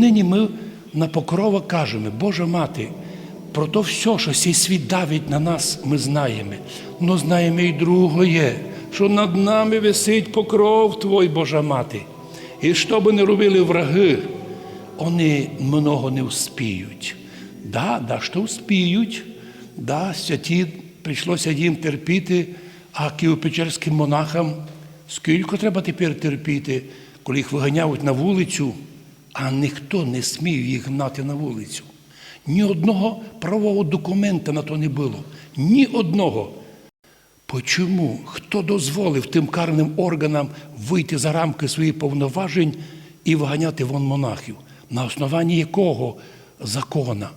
нині ми на покрова кажемо, Божа мати, про то все, що цей світ давить на нас, ми знаємо. Но знаємо і другое, що над нами висить покров Твой, Божа мати. І що би не робили враги, вони много не успіють. Да, да, що успіють, да, святі прийшлося їм терпіти, а києво-печерським монахам скільки треба тепер терпіти, коли їх виганяють на вулицю, а ніхто не смів їх гнати на вулицю. Ні одного правового документа на то не було. Ні одного. Почому? Хто дозволив тим карним органам вийти за рамки своїх повноважень і виганяти вон монахів? На основанні якого закона?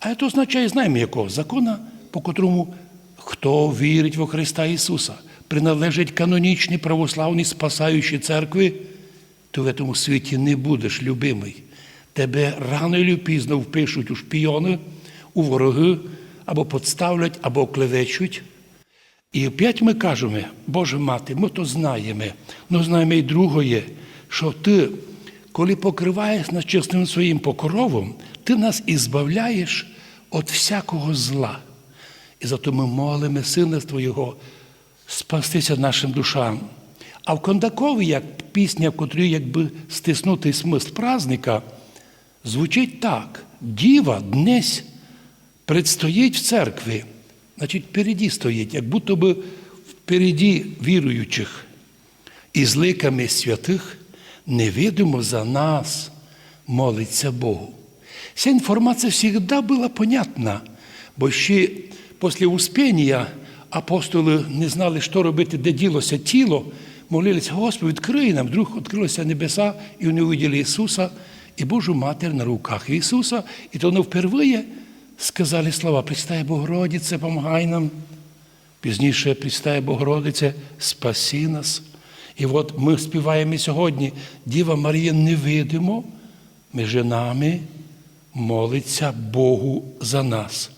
А це означає, знаємо якого закона, по котрому хто вірить во Христа Ісуса, приналежить канонічній православній спасаючій церкві, то в цьому світі не будеш любимий. Тебе рано чи пізно впишуть у шпіони, у вороги, або подставлять, або клевечуть. І опять ми кажемо, Боже мати, ми то знаємо, але знаємо і другое, що ти, коли покриваєш нас чесним своїм покровом, ти нас ізбавляєш від всякого зла. І зато ми молимо Сина Твого спастися нашим душам. А в Кондакові, як пісня, в котрій якби стиснутий смисл праздника, звучить так: Діва днесь предстоїть в церкві, значить, впереді стоїть, як будто би впереді віруючих. І з ликами святих невидимо за нас молиться Богу. Ця інформація завжди була понятна, бо ще після Успіння апостоли не знали, що робити, де ділося тіло, молилися, Господи, відкрий нам, вдруг відкрилися небеса, і вони увиділи Ісуса і Божу Матір на руках Ісуса, і то вони впервые сказали слова Престає Богородице, помагай нам. Пізніше Престає Богородице, спаси нас. І от ми співаємо сьогодні, Діва Марія невидимо, між нами молиться Богу за нас.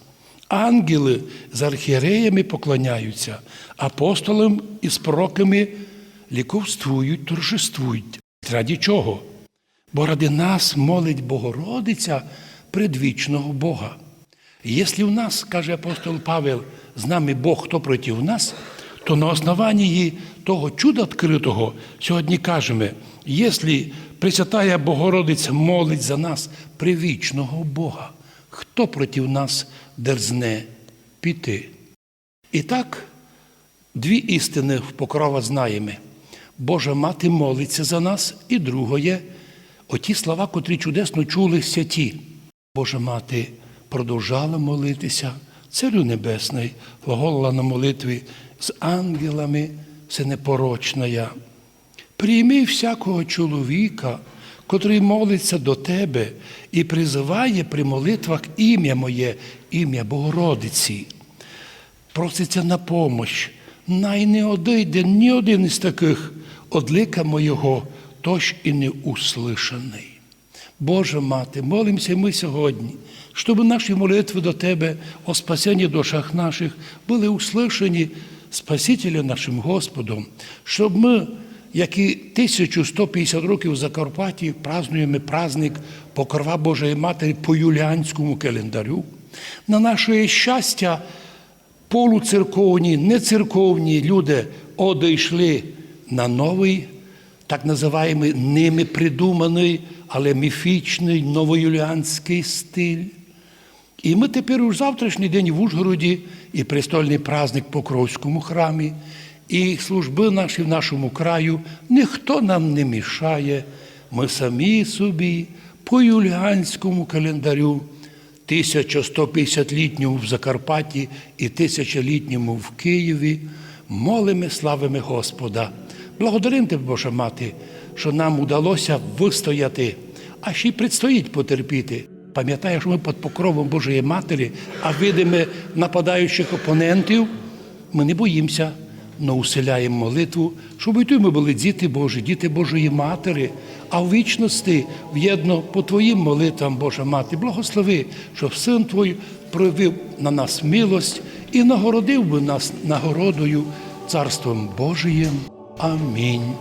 Ангели з архієреями поклоняються, апостолам із пророками ліковствують, торжествують. Раді чого? Бо ради нас молить Богородиця предвічного Бога. Якщо в нас, каже апостол Павел, з нами Бог, хто проти нас, то на основанні того чуда відкритого сьогодні кажемо, якщо Пресвятая Богородиця молить за нас привічного Бога, хто проти нас дерзне піти? І так, дві істини в покрова знаємо. Божа мати молиться за нас, і другое, оті слова, котрі чудесно чули святі. Божа мати продовжала молитися, Царю Небесний, глаголила на молитві з ангелами, все непорочна. Прийми всякого чоловіка, котрий молиться до тебе і призиває при молитвах ім'я моє, ім'я Богородиці. Проситься на помощь. Най не одійде ні один із таких одлика моєго, тож і не услишаний. Боже мати, молимося ми сьогодні, щоб наші молитви до Тебе о спасенні душах наших були услышані Спасителем нашим Господом, щоб ми, як і 1150 років в Закарпатті, празднуємо праздник Покрова Божої Матері по юліанському календарю, на наше щастя, полуцерковні, нецерковні люди одійшли на новий, так називаємо ними придуманий, але міфічний новоюліанський стиль. І ми тепер у завтрашній день в Ужгороді і престольний праздник в Покровському храмі, і служби наші в нашому краю ніхто нам не мішає. Ми самі собі по юліанському календарю 1150-літньому в Закарпатті і тисячолітньому в Києві молимо, славимо Господа. Благодарим тебе, Божа Мати, що нам удалося вистояти, а ще й предстоїть потерпіти. Пам'ятаєш, ми під покровом Божої Матері, а видимо нападаючих опонентів, ми не боїмося, але уселяємо молитву, щоб і тут ми були діти Божі, діти Божої Матері, а в вічності в'єдно по Твоїм молитвам, Божа Мати, благослови, щоб син Твій проявив на нас милость і нагородив би нас нагородою Царством Божиїм. Амінь.